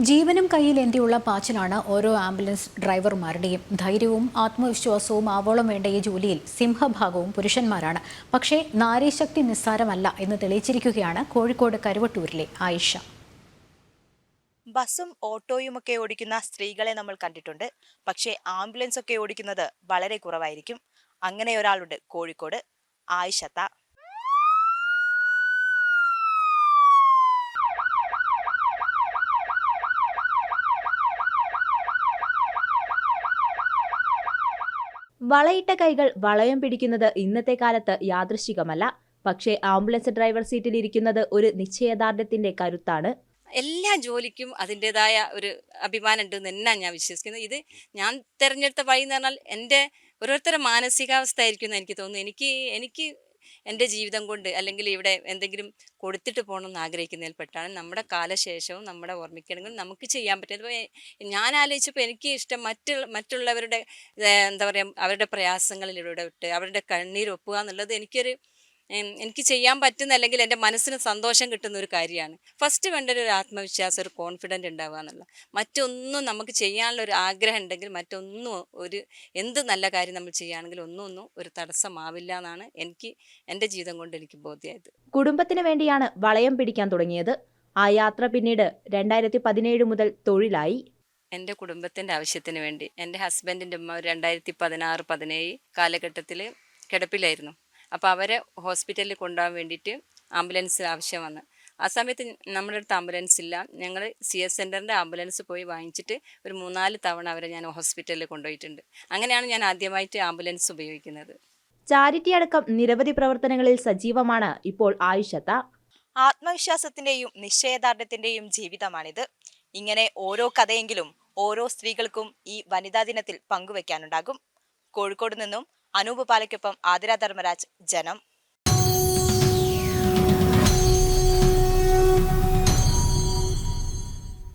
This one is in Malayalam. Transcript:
ജീവനും കയ്യിലേന്തിയുള്ള പാച്ചിലാണ് ഓരോ ആംബുലൻസ് ഡ്രൈവർമാരുടെയും. ധൈര്യവും ആത്മവിശ്വാസവും ആവോളം വേണ്ട ഈ ജോലിയിൽ സിംഹഭാഗവും പുരുഷന്മാരാണ്. പക്ഷേ നാരീശക്തി നിസ്സാരമല്ല എന്ന് തെളിയിച്ചിരിക്കുകയാണ് കോഴിക്കോട് കരുവട്ടൂരിലെ ആയിഷ. ബസ്സും ഓട്ടോയുമൊക്കെ ഓടിക്കുന്ന സ്ത്രീകളെ നമ്മൾ കണ്ടിട്ടുണ്ട്. പക്ഷേ ആംബുലൻസ് ഒക്കെ ഓടിക്കുന്നത് വളരെ കുറവായിരിക്കും. അങ്ങനെ ഒരാളുണ്ട് കോഴിക്കോട്. ആയിഷത്ത വളയിട്ട കൈകൾ വളയം പിടിക്കുന്നത് ഇന്നത്തെ കാലത്ത് യാദൃശികമല്ല പക്ഷേ ആംബുലൻസ് ഡ്രൈവർ സീറ്റിൽ ഇരിക്കുന്നത് ഒരു നിശ്ചയദാർഢ്യത്തിന്റെ കരുത്താണ്. എല്ലാ ജോലിക്കും അതിന്റെതായ ഒരു അഭിമാനം ഉണ്ട് എന്നാണ് ഞാൻ വിശ്വസിക്കുന്നത്. ഇത് ഞാൻ തിരഞ്ഞെടുത്ത വഴി എന്ന് പറഞ്ഞാൽ എന്റെ ഓരോരുത്തരുടെ മാനസികാവസ്ഥ ആയിരിക്കും എന്ന് എനിക്ക് തോന്നുന്നു. എനിക്ക് എനിക്ക് എന്റെ ജീവിതം കൊണ്ട് അല്ലെങ്കിൽ ഇവിടെ എന്തെങ്കിലും കൊടുത്തിട്ട് പോകണം എന്ന് ആഗ്രഹിക്കുന്നതിൽപ്പെട്ടാണ് നമ്മുടെ കാലശേഷവും നമ്മുടെ ഓർമ്മിക്കണമെങ്കിൽ നമുക്ക് ചെയ്യാൻ പറ്റും ഞാൻ ആലോചിച്ചപ്പോൾ എനിക്ക് ഇഷ്ടം മറ്റു മറ്റുള്ളവരുടെ എന്താ പറയുക അവരുടെ പ്രയാസങ്ങളിലൂടെ വിട്ട് അവരുടെ കണ്ണീരൊപ്പുക എന്നുള്ളത് എനിക്കൊരു എനിക്ക് ചെയ്യാൻ പറ്റുന്ന അല്ലെങ്കിൽ എന്റെ മനസ്സിന് സന്തോഷം കിട്ടുന്ന ഒരു കാര്യമാണ്. ഫസ്റ്റ് വേണ്ട ഒരു ആത്മവിശ്വാസം ഒരു കോൺഫിഡന്റ് ഉണ്ടാവുക എന്നുള്ള മറ്റൊന്നും നമുക്ക് ചെയ്യാനുള്ള ഒരു ആഗ്രഹം ഉണ്ടെങ്കിൽ മറ്റൊന്നും ഒരു എന്ത് നല്ല കാര്യം നമ്മൾ ചെയ്യുകയാണെങ്കിൽ ഒന്നും ഒന്നും ഒരു തടസ്സമാവില്ല എന്നാണ് എനിക്ക് എന്റെ ജീവിതം കൊണ്ട് എനിക്ക് ബോധ്യമായത് കുടുംബത്തിന് വേണ്ടിയാണ് വളയം പിടിക്കാൻ തുടങ്ങിയത്. ആ യാത്ര പിന്നീട് രണ്ടായിരത്തി പതിനേഴ് മുതൽ തൊഴിലായി. എന്റെ കുടുംബത്തിന്റെ ആവശ്യത്തിന് വേണ്ടി എന്റെ ഹസ്ബൻഡിന്റെ ഉമ്മ രണ്ടായിരത്തി പതിനാറ് പതിനേഴ് കാലഘട്ടത്തിൽ കിടപ്പിലായിരുന്നു. അപ്പോൾ അവരെ ഹോസ്പിറ്റലിൽ കൊണ്ടുപോകാൻ വേണ്ടിയിട്ട് ആംബുലൻസ് ആവശ്യം വന്നു. ആ സമയത്ത് നമ്മുടെ അടുത്ത് ആംബുലൻസ് ഇല്ല. ഞങ്ങൾ സി എസ് സെന്ററിന്റെ ആംബുലൻസ് പോയി വാങ്ങിച്ചിട്ട് ഒരു മൂന്നാൽ തവണ അവരെ ഞാൻ ഹോസ്പിറ്റലിൽ കൊണ്ടുപോയിട്ടുണ്ട്. അങ്ങനെയാണ് ഞാൻ ആദ്യമായിട്ട് ആംബുലൻസ് ഉപയോഗിക്കുന്നത്. ചാരിറ്റി അടക്കം നിരവധി പ്രവർത്തനങ്ങളിൽ സജീവമാണ് ഇപ്പോൾ ആയുഷത്ത. ആത്മവിശ്വാസത്തിന്റെയും നിശ്ചയദാർഢ്യത്തിന്റെയും ജീവിതമാണിത്. ഇങ്ങനെ ഓരോ കഥയെങ്കിലും ഓരോ സ്ത്രീകൾക്കും ഈ വനിതാ ദിനത്തിൽ പങ്കുവെക്കാനുണ്ടാകും. കോഴിക്കോട് നിന്നും അനൂപ് പാലയ്ക്കൊപ്പം ആതിര ധർമ്മരാജ്. ജനം.